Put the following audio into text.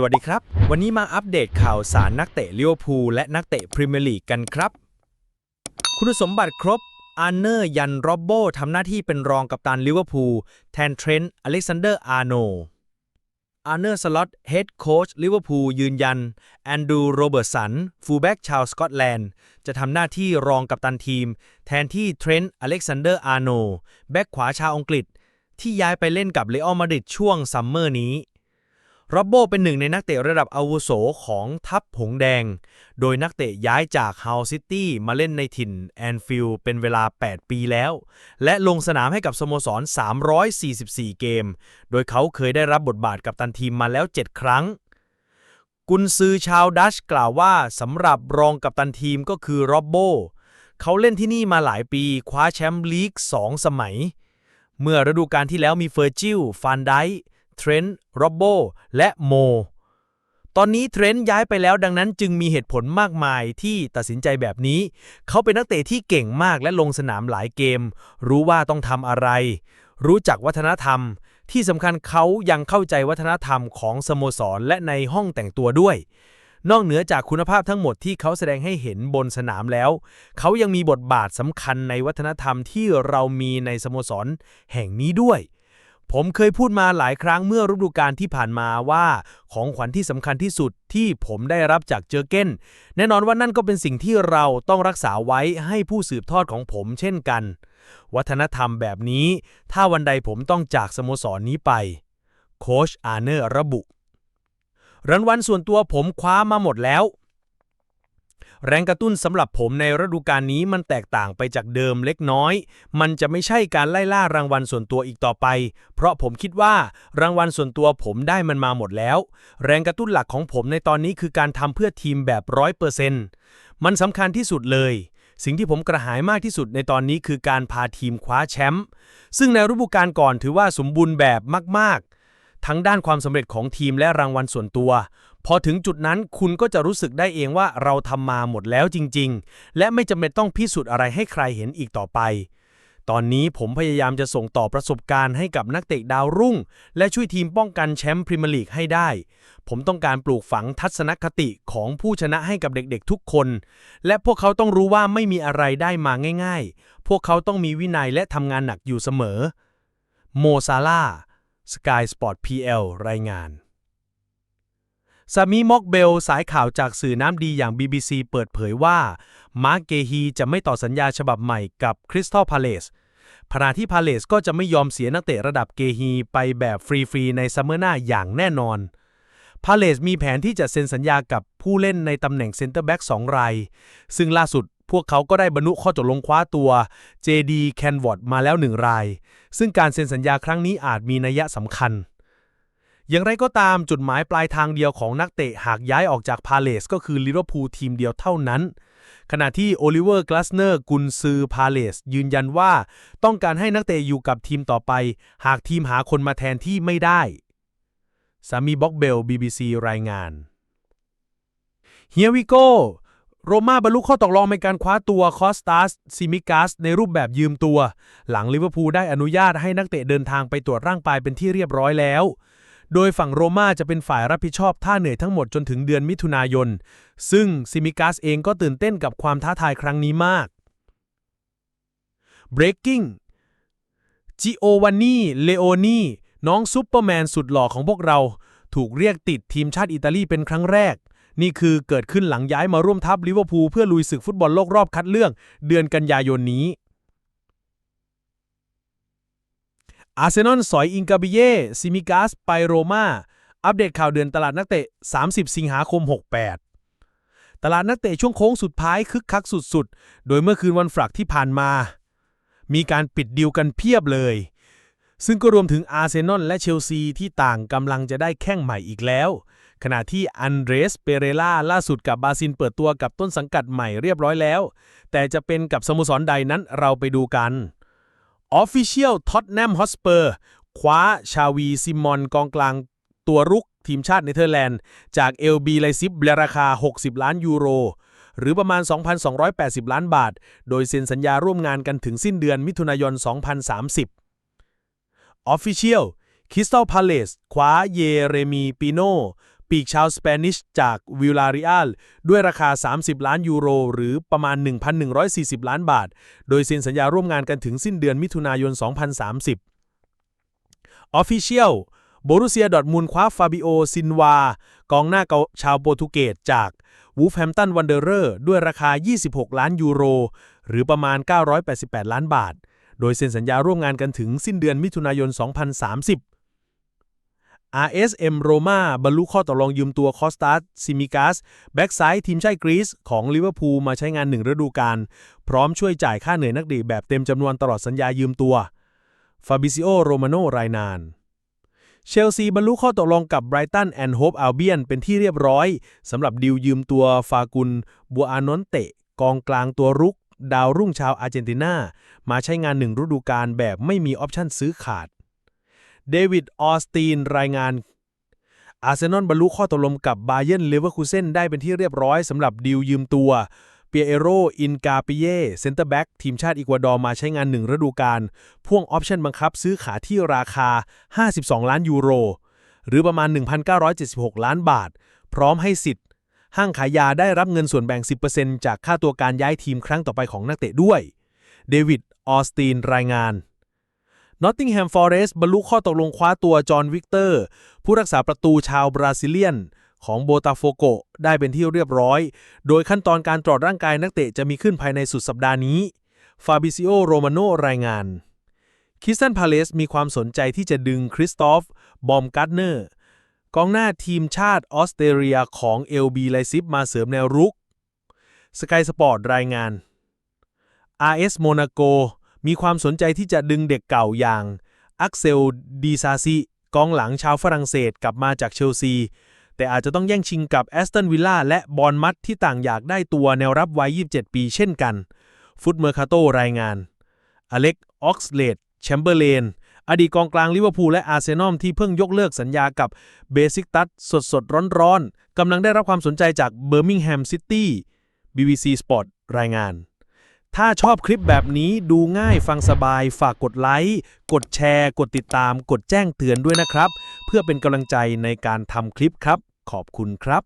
สวัสดีครับ วันนี้มาอัปเดตข่าวสารนักเตะลิเวอร์พูลและนักเตะพรีเมียร์ลีกกันครับ คุณสมบัติครบอาร์เนอร์ยันโรบโบทำหน้าที่เป็นรองกัปตันลิเวอร์พูลแทนเทรนต์อเล็กซานเดอร์อาร์โนอาร์เนอร์สล็อตเฮดโค้ชลิเวอร์พูลยืนยัน แอนดูโรเบิร์ตสัน ฟูลแบ็กชาวสกอตแลนด์ จะทำหน้าที่รองกัปตันทีม แทนที่เทรนต์อเล็กซานเดอร์อาร์โนแบ็กขวาชาวอังกฤษ ที่ย้ายไปเล่นกับเรอัลมาดริดช่วงซัมเมอร์นี้ โรบโบเป็นหนึ่งในนักเตะระดับอาวุโสของทัพหงแดง โดยนักเตะย้ายจากฮาวซิตี้มาเล่นในถิ่นแอนฟิลด์เป็นเวลา 8 ปีแล้ว และลงสนามให้กับสโมสร 344 เกม โดยเขาเคยได้รับบทบาทกับตันทีมมาแล้ว 7 ครั้ง กุนซือชาวดัชกล่าวว่าสำหรับรองกัปตันทีมก็คือโรบโบเขาเล่นที่นี่มาหลายปีคว้าแชมป์ลีก 2 สมัย เมื่อฤดูกาลที่แล้วมีเฟอร์จิลฟานได เทรนต์โรบโบและโม ตอนนี้เทรนต์ย้ายไปแล้วดังนั้นจึงมีเหตุผลมากมายที่ตัดสินใจแบบนี้ เขาเป็นนักเตะที่เก่งมากและลงสนามหลายเกม รู้ว่าต้องทำอะไร รู้จักวัฒนธรรม ที่สำคัญเขายังเข้าใจวัฒนธรรมของสโมสรและในห้องแต่งตัวด้วยนอกเหนือจากคุณภาพทั้งหมดที่เขาแสดงให้เห็นบนสนามแล้ว เขายังมีบทบาทสำคัญในวัฒนธรรมที่เรามีในสโมสรแห่งนี้ด้วย ผมเคยพูดมาหลายครั้งเมื่อฤดูกาลที่ผ่านมาว่า ของขวัญที่สำคัญที่สุดที่ผมได้รับจากเจอเก้น แน่นอนว่านั่นก็เป็นสิ่งที่เราต้องรักษาไว้ให้ผู้สืบทอดของผมเช่นกัน วัฒนธรรมแบบนี้ ถ้าวันใดผมต้องจากสโมสรนี้ไป โคชอาเนอร์ระบุรางวัลส่วนตัวผมคว้ามาหมดแล้ว แรงกระตุ้นสำหรับผมในฤดูกาลนี้มันแตกต่างไปจากเดิมเล็กน้อย มันจะไม่ใช่การไล่ล่ารางวัลส่วนตัวอีกต่อไป เพราะผมคิดว่ารางวัลส่วนตัวผมได้มันมาหมดแล้ว แรงกระตุ้นหลักของผมในตอนนี้คือการทำเพื่อทีมแบบร้อยเปอร์เซ็นต์มันสำคัญที่สุดเลย สิ่งที่ผมกระหายมากที่สุดในตอนนี้คือการพาทีมคว้าแชมป์ซึ่งในฤดูกาลก่อนถือว่าสมบูรณ์แบบมากๆ ทั้งด้านความสำเร็จของทีมและรางวัลส่วนตัว พอถึงจุดนั้นคุณก็จะรู้สึกได้เองว่าเราทำมาหมดแล้วจริง ๆ และไม่จำเป็นต้องพิสูจน์อะไรให้ใครเห็นอีกต่อไป ตอนนี้ผมพยายามจะส่งต่อประสบการณ์ให้กับนักเตะดาวรุ่ง และช่วยทีมป้องกันแชมป์พรีเมียร์ลีกให้ได้ ผมต้องการปลูกฝังทัศนคติของผู้ชนะให้กับเด็กๆทุกคน และพวกเขาต้องรู้ว่าไม่มีอะไรได้มาง่าย ๆ พวกเขาต้องมีวินัยและทำงานหนักอยู่เสมอ โมซาลา Sky Sport PL รายงานซามีม็อกเบล สายข่าวจากสื่อน้ำดีอย่าง BBC เปิดเผยว่า มาร์กเกฮีจะไม่ต่อสัญญาฉบับใหม่กับคริสตัลพาเลสขณะที่พาเลสก็จะไม่ยอมเสียนักเตะระดับเกฮีไปแบบฟรีๆในซัมเมอร์หน้าอย่างแน่นอนพาเลสมีแผนที่จะเซ็นสัญญากับผู้เล่นในตำแหน่งเซนเตอร์แบ็กสองราย ซึ่งล่าสุด พวกเขาก็ได้บรรลุข้อตกลงคว้าตัว JD c a n w a t มาแล้วหนึ่งราย ซึ่งการเซ็นสัญญาครั้งนี้อาจมีนัยสำคัญ อย่างไรก็ตามจุดหมายปลายทางเดียวของนักเตะหากย้ายออกจากพาเลสก็คือลิเวอร์พูลทีมเดียวเท่านั้น ขณะที่โอลิเวอร์กลาสเนอร์กุนซือพาเลสยืนยันว่า ต้องการให้นักเตะอยู่กับทีมต่อไป หากทีมหาคนมาแทนที่ไม่ได้ซามีบ็อกเบล BBC รายงาน Here we go โรม่าบรรลุข้อตกลงในการคว้าตัวคอสตาสซิมิกัสในรูปแบบยืมตัว หลังลิเวอร์พูลได้อนุญาตให้นักเตะเดินทางไปตรวจร่างกายเป็นที่เรียบร้อยแล้ว โดยฝั่งโรม่าจะเป็นฝ่ายรับผิดชอบท่าเหนื่อยทั้งหมดจนถึงเดือนมิถุนายน ซึ่งซิมิกัสเองก็ตื่นเต้นกับความท้าทายครั้งนี้มาก Breaking จิโอวานนีเลโอนีน้องซุปเปอร์แมนสุดหล่อของพวกเรา ถูกเรียกติดทีมชาติอิตาลีเป็นครั้งแรก นี่คือเกิดขึ้นหลังย้ายมาร่วมทัพลิเวอร์พูลเพื่อลุยศึกฟุตบอลโลกรอบคัดเลือก เดือนกันยายนนี้ อาร์เซนอลสอยอิงกาบิเย่ซิมิกาสไปโรมาอัปเดตข่าวเดือนตลาดนักเตะ 30 สิงหาคม 68 ตลาดนักเตะช่วงโค้งสุดท้ายคึกคักสุดๆ โดยเมื่อคืนวันฝรักที่ผ่านมา มีการปิดดีลกันเพียบเลย ซึ่งก็รวมถึงอาร์เซนอลและเชลซีที่ต่างกำลังจะได้แข้งใหม่อีกแล้ว ขณะที่อันเดรสเปเรล่าล่าสุดกับบาซินเปิดตัวกับต้นสังกัดใหม่เรียบร้อยแล้ว แต่จะเป็นกับสโมสรใดนั้นเราไปดูกัน Official Tottenham Hotspur คว้าชาวีซิมอนกองกลางตัวรุกทีมชาติเนเธอร์แลนด์ จาก LB ไลซิบราคา 60 ล้านยูโร หรือประมาณ 2,280 ล้านบาท โดยเซ็นสัญญาร่วมงานกันถึงสิ้นเดือนมิถุนายน 2030 Official Crystal Palace คว้าเยเรมีปิโน ปีกชาวสเปนิชจากวิลลาริอัลด้วยราคา 30 ล้านยูโร หรือประมาณ 1,140 ล้านบาท โดยเซ็นสัญญาร่วมงานกันถึงสิ้นเดือนมิถุนายน 2030 Official โบรุเซียดอทมุนด์คว้าฟาบิโอซินวา กองหน้าเกาชาวโปรตุเกสจากวูฟแฮมตันวันเดอร์เรอร์ด้วยราคา 26 ล้านยูโร หรือประมาณ 988 ล้านบาท โดยเซ็นสัญญาร่วมงานกันถึงสิ้นเดือนมิถุนายน 2030 RSM โรม่าบรรลุข้อตกลงยืมตัวคอสตาสซิมิกัสแบ็กไซด์ทีมชาติกรีซของลิเวอร์พูลมาใช้งานหนึ่งฤดูกาลพร้อมช่วยจ่ายค่าเหนื่อยนักเตะแบบเต็มจำนวนตลอดสัญญายืมตัวฟาบิซิโอโรมาโนรายนาน เชลซีบรรลุข้อตกลงกับไบรตันแอนด์โฮปอัลเบียนเป็นที่เรียบร้อยสำหรับดีลยืมตัวฟากุนบัวอานนเตะ กองกลางตัวรุก ดาวรุ่งชาวอาร์เจนตินามาใช้งานหนึ่งฤดูกาลแบบไม่มีออปชั่นซื้อขาด เดวิด ออสตีน รายงาน อาร์เซนอลบรรลุข้อตกลงกับบาเยนเลเวอร์คูเซนได้เป็นที่เรียบร้อยสำหรับดีลยืมตัว เปียเอโร อินกาปิเย่เซนเตอร์แบ็กทีมชาติอีกัวดอร์มาใช้งานหนึ่งฤดูกาล พ่วงออปชั่นบังคับซื้อขาที่ราคา 52 ล้านยูโร หรือประมาณ 1,976 ล้านบาท พร้อมให้สิทธิ์ ห้างขายยาได้รับเงินส่วนแบ่ง 10%จากค่าตัวการย้ายทีมครั้งต่อไปของนักเตะด้วย เดวิด ออสตีน รายงาน นอตติงแฮมฟอเรสต์บรรลุข้อตกลงคว้าตัวจอห์นวิกเตอร์ ผู้รักษาประตูชาวบราซิเลียน ของโบตาโฟโกได้เป็นที่เรียบร้อย โดยขั้นตอนการตรวจร่างกายนักเตะจะมีขึ้นภายในสุดสัปดาห์นี้ฟาบิซิโอโรมาโนรายงานคิสตันพาเลสมีความสนใจที่จะดึงคริสตอฟ บอมการ์เนอร์ กองหน้าทีมชาติออสเตรเลียของ LB ไลซิปมาเสริมแนวรุกสกายสปอร์ตรายงาน RS โมนาโก มีความสนใจที่จะดึงเด็กเก่าอย่างอักเซลดีซาซิกองหลังชาวฝรั่งเศสกลับมาจากเชลซี แต่อาจจะต้องแย่งชิงกับแอสตันวิลล่าและบอร์นมัตที่ต่างอยากได้ตัวแนวรับวัย 27 ปีเช่นกัน ฟุตเมอร์คาโตรายงาน อเล็กออกซ์เลดแชมเบอร์เลน อดีตกองกลางลิเวอร์พูลและอาร์เซนอลที่เพิ่งยกเลิกสัญญากับเบซิกตัสสดสดร้อนร้อนกำลังได้รับความสนใจจากเบอร์มิงแฮมซิตี้ BBC Sport รายงาน ถ้าชอบคลิปแบบนี้ดูง่ายฟังสบายฝากกดไลค์กดแชร์ กดติดตาม กดแจ้งเตือนด้วยนะครับ เพื่อเป็นกำลังใจในการทำคลิปครับ ขอบคุณครับ